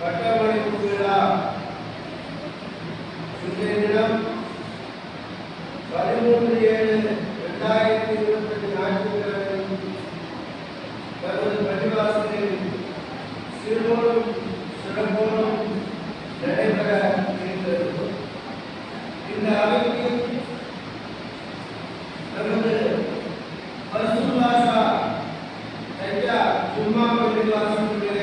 பட்டமளிப்பு விழா இன்றைய தினம் பதிமூன்று ஏழு இரண்டாயிரத்தி இருபத்தி ரெண்டு ஞாயிற்றுக்கிழமை தமது பள்ளிவாசலில் சிறுவோனும் சிறப்போனும் நடைபெற இருந்தது. இந்த அமைப்பில் நமது பசுபாசா ஐயா சும்மா பள்ளிவாசலுடைய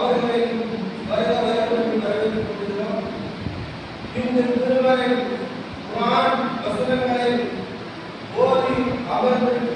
அவர்களையும் வருக வேண்டும் வரவேற்றுக் கொண்டிருக்கிறோம் இந்த திருமலை குரான் வசனங்களை ஓதி அவர்கள்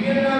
vivienda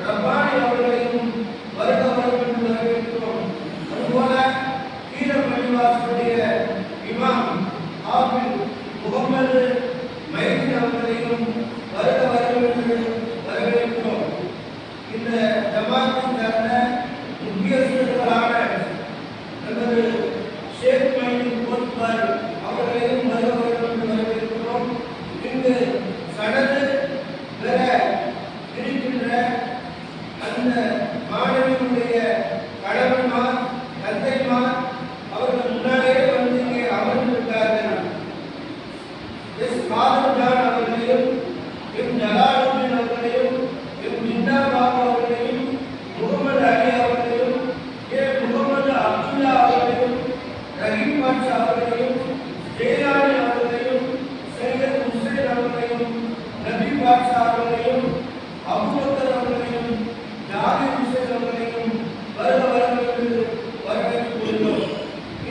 பிரபாடி அவர்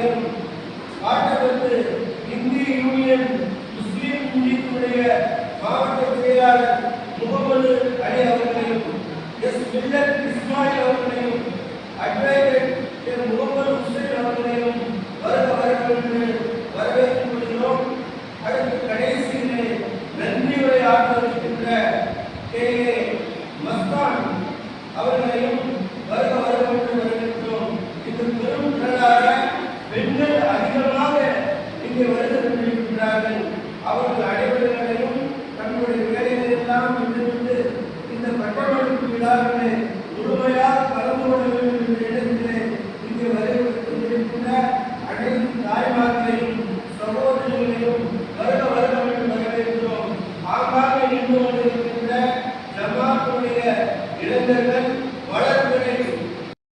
Amén.